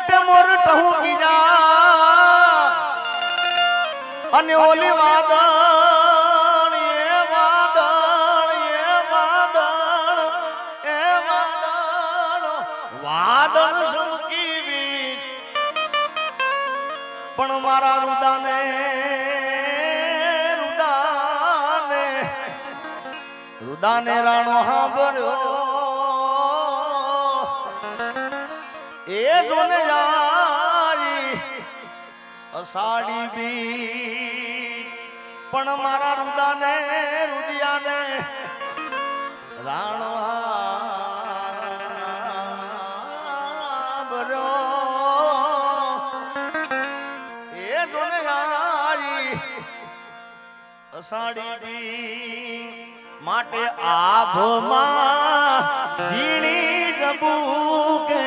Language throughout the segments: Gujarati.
મોટે મોર ટહું બીજા અને ઓલી વાદળ, એ વાદળ એ વાદળ, એ સમકી વીજ. પણ મારા રુદાને રુદાને રુદાને રાણો હાંભળ્યો. એ જોને યારી, અષાઢી બી પણ મારા રુદાને, રુદિયાને, રાણવા ભર્યો. એ જોને યારી, અષાઢી બી માટે આભમાં ઝીણી જબુ કે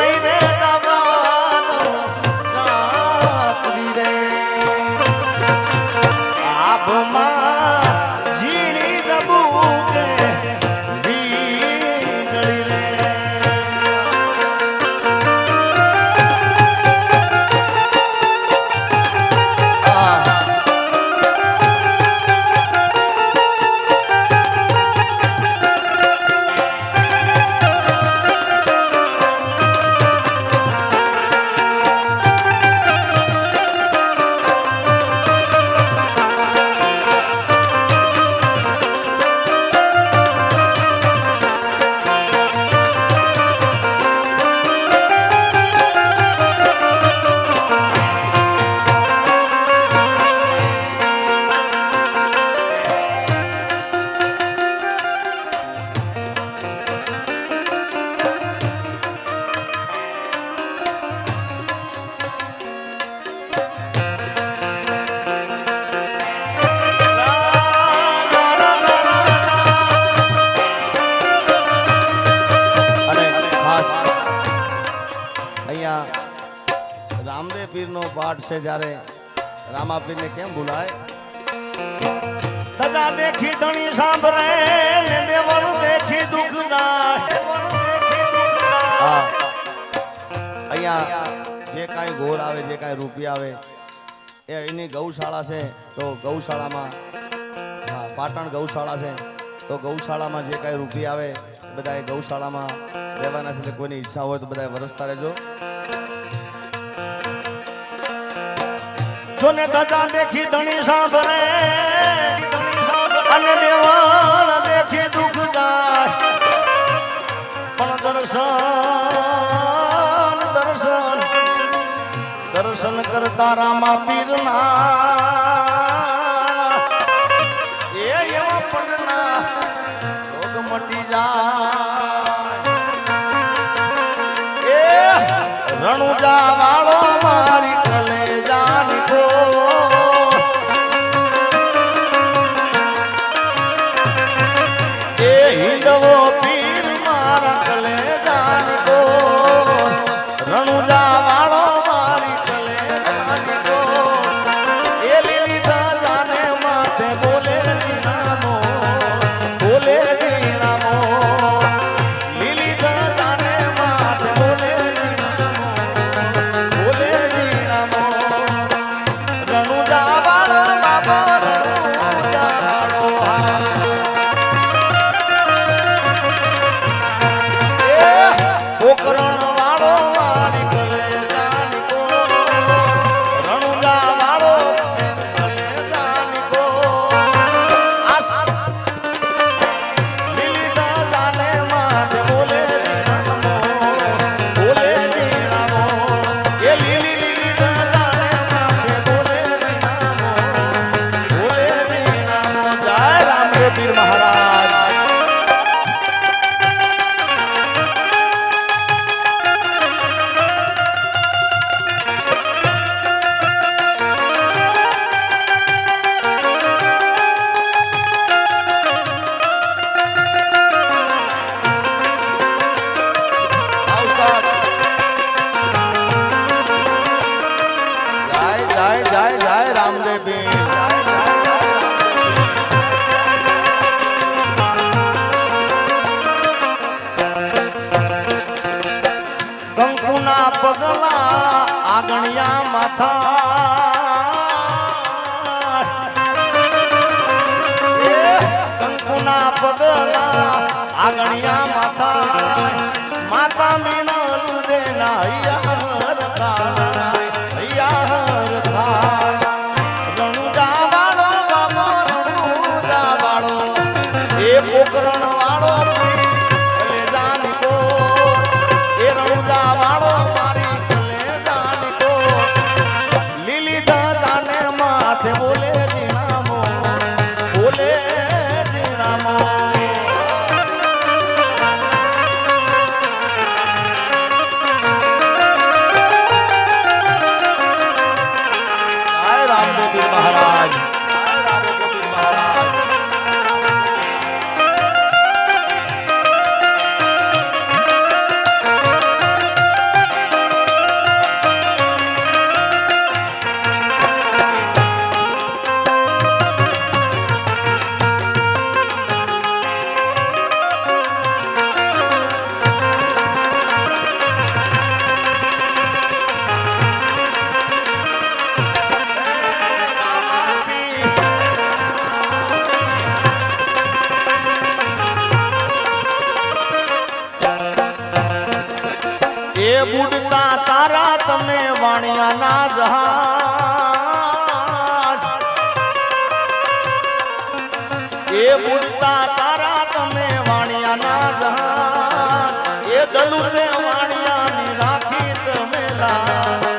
એ અહીંયા રામદેવ પીરનો પાઠ છે જ્યારે રામાપીરને કેમ ભૂલાય? ધજા દેખી ધણી સાંભળે ને દેવળ દેખી દુઃખ ના અહીંયા જે કાંઈ ઘોર આવે જે કાંઈ રૂપિયા આવે એ એની ગૌશાળા છે. તો ગૌશાળામાં હા પાટણ ગૌશાળા છે. તો ગૌશાળામાં જે કાંઈ રૂપિયા આવે બધા એ ગૌશાળામાં રહેવાના છે કોઈની ઈચ્છા હોય તો બધા વરસતા રહેજો. દેખી ધણી દર્શન દર્શન દર્શન કરતા રામા પીરના વાળો મારી રામદેવી આગણિયા માથા. કંકુના પગલા આગણિયા માથા. માતા મીણું દે નાઈ બુડતા તારા તમે વાણિયાના જહાજ. એ બુડતા તારા તમે વાણિયાના જહાજ. એ દલુતે વાણિયાની રાખી તમે લા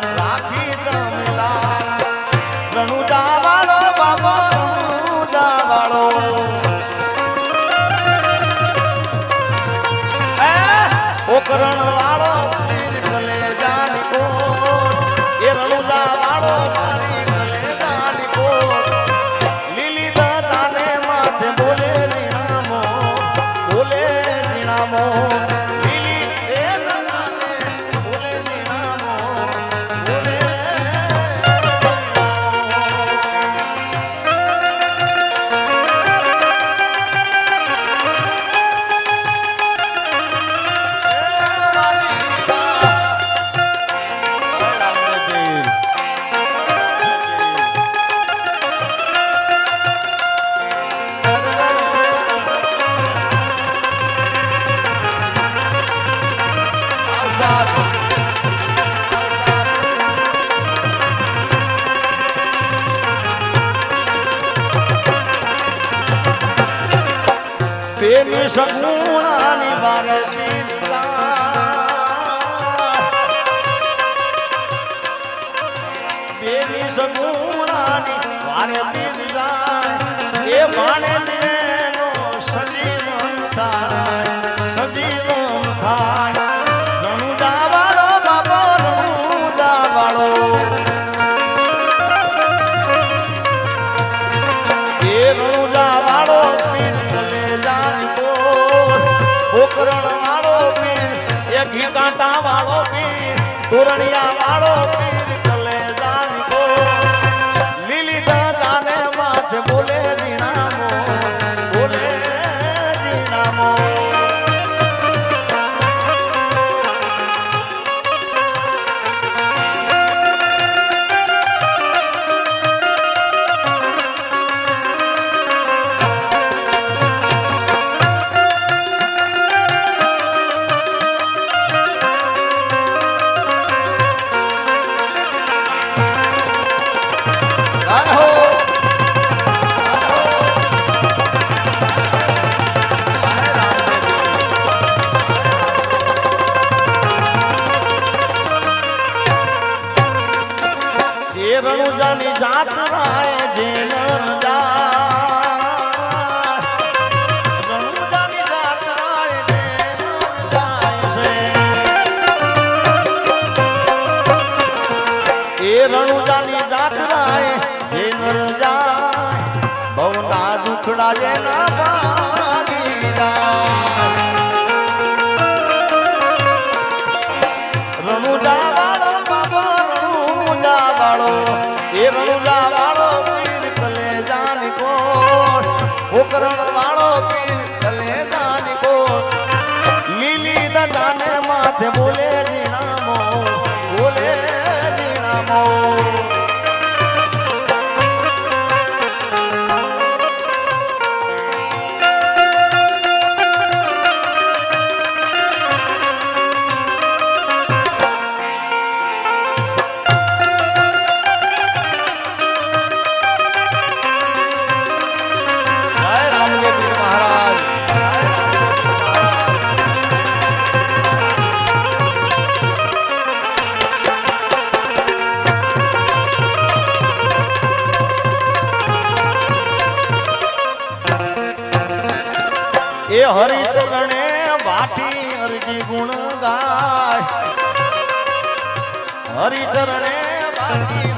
સગુણાની બારે બેની સગુણાની વારે બીજા એ માણે સજી કાંટા વાળો પીર તોરણિયા વાળો પીર. નર જાની જાત રાય જે નર Carlos હરિચરણે વાટી અરજી ગુણ ગાય. હરિચરણે વાટી